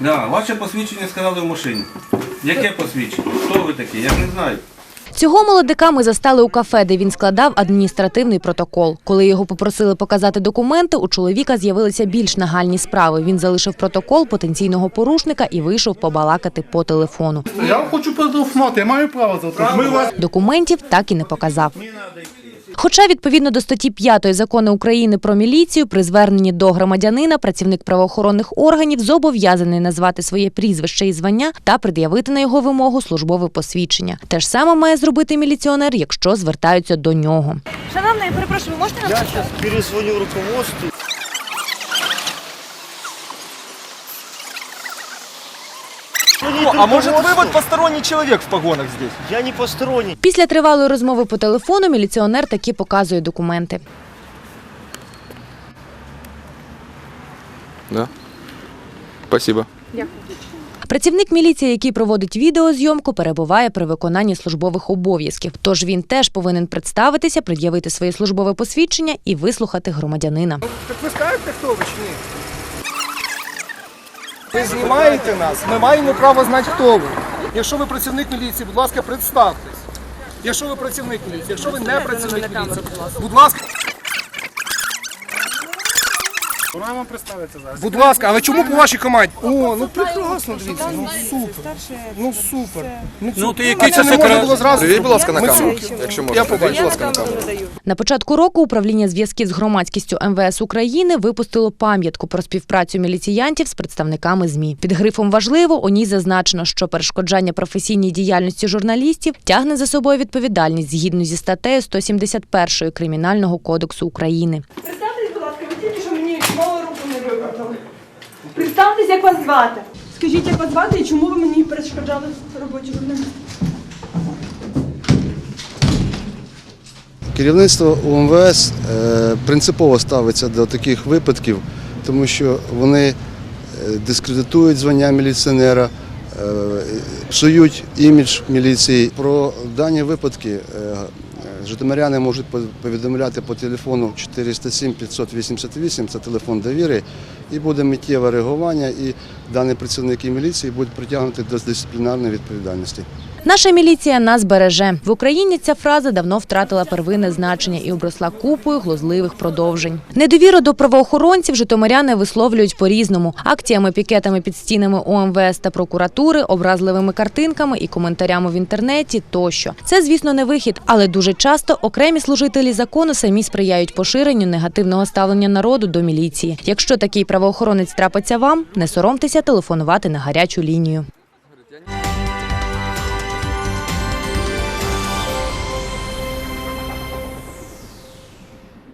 Да, ваше посвідчення сказали в машині. Яке посвідчення? Хто ви такі? Я не знаю. Цього молодика ми застали у кафе, де він складав адміністративний протокол. Коли його попросили показати документи, у чоловіка з'явилися більш нагальні справи. Він залишив протокол потенційного порушника і вийшов побалакати по телефону. Я хочу перетелефонувати, я маю право зателефонувати. Ми вас Документів так і не показав. Хоча відповідно до статті 5 закону України про міліцію, при зверненні до громадянина працівник правоохоронних органів зобов'язаний назвати своє прізвище і звання та пред'явити на його вимогу службове посвідчення. Те ж саме має зробити міліціонер, якщо звертаються до нього. Шановний, перепрошую, ви можете нас Я зараз перезвоню руководству. А может вы вот посторонний человек в погонах здесь? Я не посторонний. Після тривалої розмови по телефону міліціонер таки показує документи. Да. Спасибо. Працівник міліції, який проводить відеозйомку, перебуває при виконанні службових обов'язків. Тож він теж повинен представитися, пред'явити своє службове посвідчення і вислухати громадянина. Так ви скажете, хто ви чи ні? Ви знімаєте нас, ми маємо право знати, хто ви. Якщо ви працівник міліції, будь ласка, представтесь. Якщо ви працівник міліції, якщо ви не працівник міліції, будь ласка. Вона вам представиться зараз. Будь ласка, але чому по вашій команді? О, ну прекрасно, дивіться, ну супер. Ну супер. Ну ти який це не можна було зразу. Привіть, будь ласка, на камеру, цю- якщо Я можна. побачив. Будь ласка, на камеру. На початку року управління зв'язків з громадськістю МВС України випустило пам'ятку про співпрацю міліціянтів з представниками ЗМІ. Під грифом важливо у ній зазначено, що перешкоджання професійній діяльності журналістів тягне за собою відповідальність згідно зі статтею 171 Кримінального кодексу України. Представтесь, будь ласка, ви тільки що мені мало руку не виправдали. Представтесь, як вас звати. Скажіть, як вас звати і чому ви мені перешкоджали в роботі журналіста? Керівництво УМВС е, принципово ставиться до таких випадків, тому що вони е, дискредитують звання міліціонера, е, псують імідж міліції. Про дані випадки житомиряни можуть повідомляти по телефону 407 588, це телефон довіри, і буде миттєве реагування, і дані працівники міліції будуть притягнуті до дисциплінарної відповідальності. Наша міліція нас береже. В Україні ця фраза давно втратила первинне значення і обросла купою глузливих продовжень. Недовіру до правоохоронців житомиряни висловлюють по-різному: акціями, пікетами під стінами ОМВС та прокуратури, образливими картинками і коментарями в інтернеті тощо. Це, звісно, не вихід, але дуже часто окремі служителі закону самі сприяють поширенню негативного ставлення народу до міліції. Якщо такий правоохоронець трапиться вам, не соромтеся телефонувати на гарячу лінію.